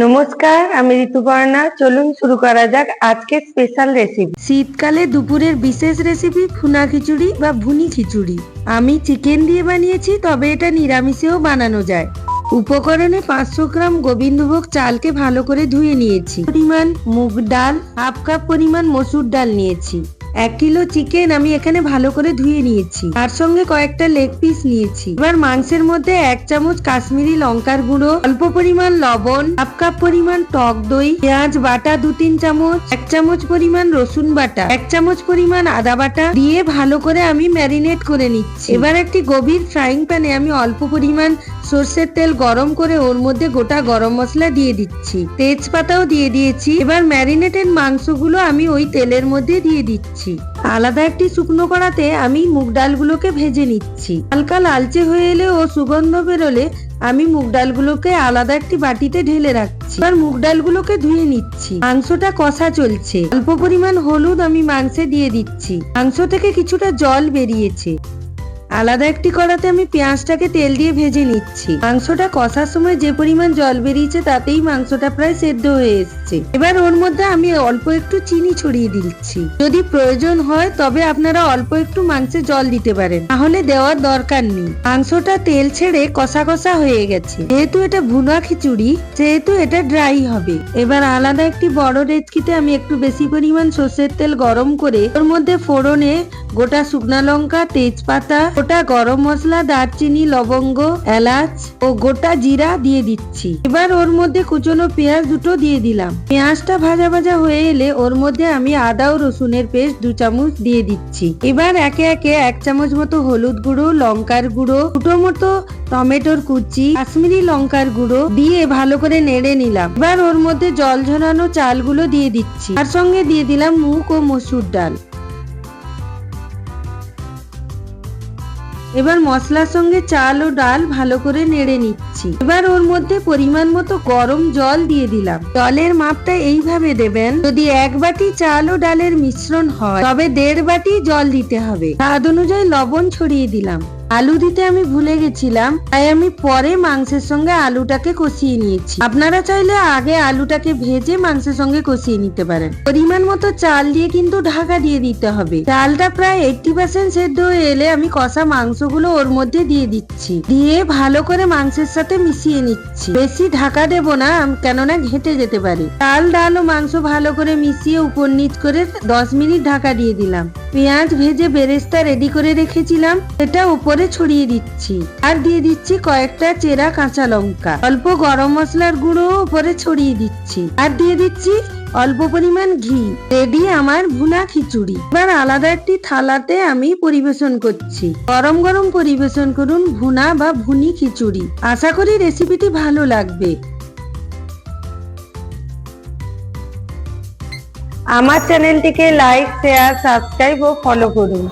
নমস্কার, আমি ঋতুপর্ণা। চলুন শুরু করা যাক আজকে স্পেশাল রেসিপি শীতকালে দুপুরের বিশেষ রেসিপি ভুনা খিচুড়ি বা ভুনি খিচুড়ি। আমি চিকেন দিয়ে বানিয়েছি, তবে এটা নিরামিষেও বানানো যায়। উপকরণে পাঁচশো গ্রাম গোবিন্দভোগ চালকে ভালো করে ধুয়ে নিয়েছি। পরিমাণ মুগ ডাল, হাফ কাপ পরিমাণ মসুর ডাল নিয়েছি। এক কিলো চিকেন আমি এখানে ভালো করে ধুয়ে নিয়েছি। তার সঙ্গে কয়েকটা লেগ পিস নিয়েছি। এবার মাংসের মধ্যে এক চামচ কাশ্মীরি লঙ্কার গুঁড়ো, অল্প পরিমাণ লবণ, হাফ কাপ পরিমাণ টক দই, পেঁয়াজ বাটা দু তিন চামচ, এক চামচ পরিমাণ রসুন বাটা, এক চামচ পরিমাণ আদা বাটা দিয়ে ভালো করে আমি ম্যারিনেট করে নিচ্ছি। এবার একটি গভীর ফ্রাইং প্যানে আমি অল্প পরিমাণ সর্ষের তেল গরম করে ওর মধ্যে গোটা গরম মশলা দিয়ে দিচ্ছি। তেজপাতাও দিয়ে দিয়েছি। এবার ম্যারিনেটেড মাংসগুলো আমি ওই তেলের মধ্যে দিয়ে দিচ্ছি। আলাদা একটি শুকনো কড়াতে আমি মুগ ডালগুলোকে ভেজে নিচ্ছি। হালকা লালচে হয়ে এলে ও সুগন্ধ বেরোলে আমি মুগ ডালগুলোকে আলাদা একটি বাটিতে ঢেলে রাখছি। এবার মুগ ডালগুলোকে ধুয়ে নিচ্ছি। মাংসটা কষা চলছে। অল্প পরিমাণ হলুদ আমি মাংসে দিয়ে দিচ্ছি। মাংস থেকে কিছুটা জল বেরিয়েছে। আলাদা একটি কড়াতে আমি পেঁয়াজটাকে তেল দিয়ে ভেজে নিচ্ছি। মাংসটা কষার সময় যে পরিমাণ জল বেরিয়েছে তাতেই মাংসটা প্রায় সেদ্ধ হয়ে এসছে। এবার ওর মধ্যে আমি অল্প একটু চিনি ছড়িয়ে দিচ্ছি। যদি প্রয়োজন হয় তবে আপনারা অল্প একটু মাংসে জল দিতে পারেন। তাহলে দেওয়ার দরকার নেই। মাংসটা তেল ছেড়ে কষা কষা হয়ে গেছে। যেহেতু এটা ভুনা খিচুড়ি, সেহেতু এটা ড্রাই হবে। এবার আলাদা একটি বড় ডেচকিতে আমি একটু বেশি পরিমাণ সর্ষের তেল গরম করে ওর মধ্যে ফোড়নে গোটা শুকনা লঙ্কা, তেজপাতা, গোটা গরম মশলা, দারচিনি, লবঙ্গ, এলাচ ও গোটা জিরা দিয়ে দিচ্ছি। এবার ওর মধ্যে কুচনো পেঁয়াজ দুটো দিয়ে দিলাম। পেঁয়াজটা ভাজা ভাজা হয়ে এলে ওর মধ্যে আমি আদা ও রসুনের পেস্ট দু চামচ দিয়ে দিচ্ছি। এবার একে একে এক চামচ মতো হলুদ গুঁড়ো, লঙ্কার গুঁড়ো, দুটো মতো টমেটোর কুচি, কাশ্মীরি লঙ্কার গুঁড়ো দিয়ে ভালো করে নেড়ে নিলাম। এবার ওর মধ্যে জল ঝরানো চালগুলো দিয়ে দিচ্ছি। তার সঙ্গে দিয়ে দিলাম মুগ ও মসুর ডাল। এবার মশলার সঙ্গে চাল ও ডাল ভালো করে নেড়ে নিচ্ছি। এবার ওর মধ্যে পরিমাণ মতো গরম জল দিয়ে দিলাম। জলের মাপটা এইভাবে দেবেন, যদি এক বাটি চাল ও ডালের মিশ্রণ হয়, তবে দেড় বাটি জল দিতে হবে। স্বাদ অনুযায়ী লবণ ছড়িয়ে দিলাম। আলু দিতে আমি ভুলে গেছিলাম, তাই আমি পরে মাংসের সঙ্গে আলুটাকে কষিয়ে নিয়েছি। আপনারা চাইলে আগে আলুটাকে ভেজে মাংসের সঙ্গে কষিয়ে নিতে পারেন। পরিমাণ মতো চাল দিয়ে কিন্তু ঢাকা দিয়ে দিতে হবে। চালটা প্রায় এইটটি পার্সেন্ট সেদ্ধ হয়ে এলে আমি কষা মাংসগুলো ওর মধ্যে দিয়ে দিচ্ছি। দিয়ে ভালো করে মাংসের সাথে মিশিয়ে নিচ্ছি। বেশি ঢাকা দেব না, কেননা ঘেটে যেতে পারে। চাল, ডাল ও মাংস ভালো করে মিশিয়ে উপর নিচ করে দশ মিনিট ঢাকা দিয়ে দিলাম। পেঁয়াজ ভেজে বেরেস্তা রেডি করে রেখেছিলাম। সেটা উপরে ছড়িয়ে দিচ্ছি। আর দিয়ে দিচ্ছি কয়েকটা চেরা কাঁচা লঙ্কা। অল্প গরম মশলার গুঁড়ো উপরে ছড়িয়ে দিচ্ছি। আর দিয়ে দিচ্ছি অল্প পরিমাণ ঘি। রেডি আমার ভুনা খিচুড়ি। এবার আলাদা একটি থালাতে আমি পরিবেশন করছি। গরম গরম পরিবেশন করুন ভুনা বা ভুনি খিচুড়ি। আশা করি রেসিপিটি ভালো লাগবে। আমার চ্যানেলটিকে লাইক, শেয়ার, সাবস্ক্রাইব ও ফলো করুন।